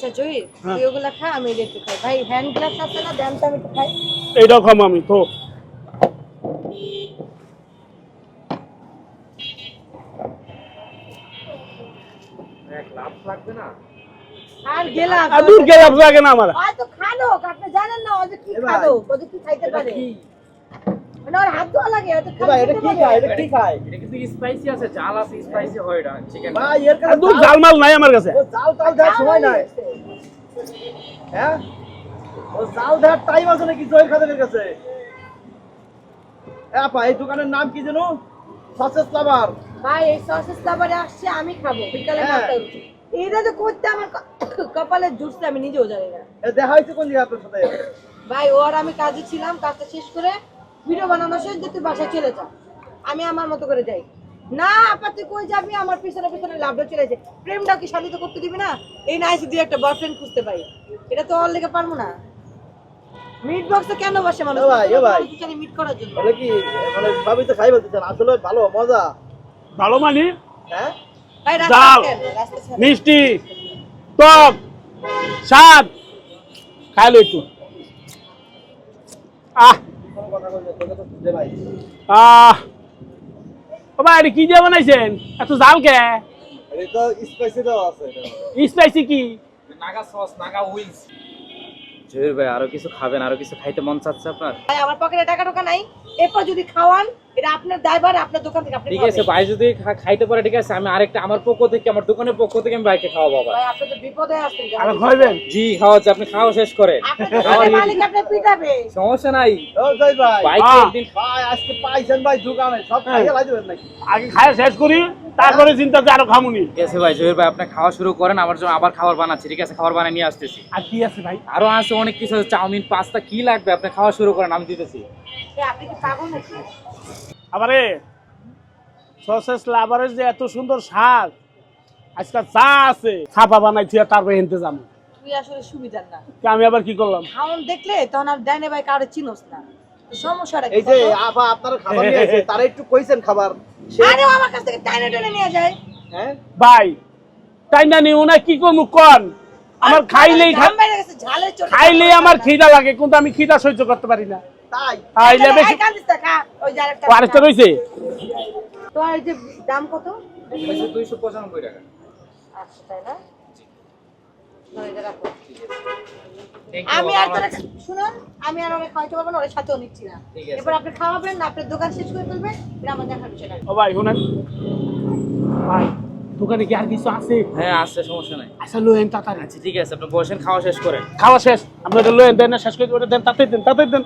আচ্ছা জহির হ্যাঁ। তুই ওগুলা খা আমি এটা একটু খাই। ভাই হ্যান্ড গ্লাভস আছে না? দেন তো আমি একটু খাই। এইটাও খাম আমি তো আর গেলাম। আর দূর গেলাম লাগে না আমার। আর তো খালো আপনি জানেন না কি ওদের কি খাইতে পারে? মানে ওর হাত ধোয়া লাগে ওদের খাবার এটা খেতে কি পারে। খায়? এটা কি খায়? এটা কিন্তু স্পাইসি আছে জাল আছে স্পাইসি হয় এটা চিকেন ভাই এর আর কাছে দূর জাল- জালমাল নাই আমার কাছে। জাল টাল দেওয়ার সময় নাই। হ্যাঁ? ও জাল দেওয়ার টাইম আছে নাকি জয়ের খাদের কাছে? আপা এই দোকানের নাম কি যেন? সসেস লাভার ভাই এই সসেস খাবারে আসছে আমি খাব। বিকালে হ্যাঁ। নাস্তা এটা তো করতে আমার কপালে জুটছে আমি নিজেও জানি না। দেখা হয়েছে কোন জায়গায় আপনার সাথে? ভাই ও আর আমি কাজে ছিলাম কাজটা শেষ করে ভিডিও বানানো শেষ যে তুই বাসায় চলে যা। আমি আমার মতো করে যাই। না আপা তুই কই যাবি? আমার পিছনে পিছনে লাভটা চলে যায় প্রেমটা কি শান্তিতে করতে দিবি না? এই না এসে দিয়ে একটা বয়ফ্রেন্ড খুঁজতে পাই এটা তো ওর লেগে পারব না। মিট বক্সে কেন বসে মানুষ? ভাই, এ ভাই। মিট করার জন্য। বলে কি মানে ভাবি তো খাই বলতেছেন আসলে ভালো মজা। ভালো মানি? হ্যাঁ? ভাই জাল। রাস্তা ছাড়েন, রাস্তা ছাড়েন। মিষ্টি টক স্বাদ। খাইলো একটু। আহ! আহ ও ভাই এটা কি দিয়ে বানাইছেন? এত জাল কে? স্পাইসি দাও আছে স্পাইসি কি? নাগা সস নাগা জহির ভাই আরও কিছু খাবেন আরও কিছু খাইতে মন চাচ্ছে আপনার? ভাই আমার পকেটে টাকা টাকা নাই। এরপর যদি খাওয়ান এটা আপনার দায়ভার আপনার দোকান থেকে আপনি ঠিক আছে ভাই যদি খাইতে পারে ঠিক আছে আমি আরেকটা আমার পক্ষ থেকে আমার দোকানের পক্ষ থেকে আমি ভাইকে খাওয়াবো আবার। ভাই আপনি তো বিপদে আসছেন আর খাইবেন? জি খাওয়াচ্ছে আপনি খাওয়া শেষ করেন। আপনি দোকানের মালিক আপনি পিটাবে। সমস্যা নাই। ও জয় ভাই। একদিন ভাই আজকে পাইছেন ভাই দোকানে সব খাইয়ে লাই দেবেন নাকি? আগে খায় শেষ করি তারপরে চিন্তা যে আরও খামুনি। ঠিক আছে ভাই জহির ভাই আপনি খাওয়া শুরু করেন আমার জন্য আবার খাবার বানাচ্ছি ঠিক আছে খাবার বানিয়ে নিয়ে আসতেছি। আর কি আছে ভাই? আরও আছে অনেক কিছু আছে চাউমিন পাস্তা কি লাগবে? আপনি খাওয়া শুরু করেন আমি দিতেছি। আপনি কি পাগল নাকি? আবারে সসেস লাভারের যে এত সুন্দর স্বাদ আজকাল চা আছে ছাপা বানাই থিয়া তারপরে হেনতে যাব তুই আসলে সুবিধার না। আমি আবার কি করলাম? খাওন দেখলে তখন আর ডাইনে ভাই কারও চিনোস না। সমস্যাটা এই যে আপা আপনার খাবার নিয়ে এসে তারা একটু কইছেন খাবার। আরে আমার কাছ থেকে টাইনে টাইনে নিয়ে যায়। হ্যাঁ? ভাই নিও না কি কন? আমার খাইলেই আমার খিদা লাগে কিন্তু আমি খিদা সহ্য করতে পারি না। তাই। খাইলে বেশি আরেকটা ও, আরেকটা রয়েছে তো আর যে দাম কত? দুইশো পঁচানব্বই টাকা। আচ্ছা তাই না? আমি আর তোরা শুনুন আমি আর পারব না ওর সাথেও নিচ্ছি না। এবার আপনি খাওয়াবেন না আপনার দোকান শেষ করে ফেলবেন এটা আমার দেখার বিষয় না ও ভাই শুনেন। ভাই দোকানে কি আর কিছু আছে? হ্যাঁ আসছে সমস্যা নাই। আচ্ছা লোয়েন তাড়াতাড়ি। আচ্ছা ঠিক আছে আপনি বসেন খাওয়া শেষ করেন। খাওয়া শেষ। আপনাদের লোয়েন দেন না শেষ করে দেন তাতে দেন তাতে দেন।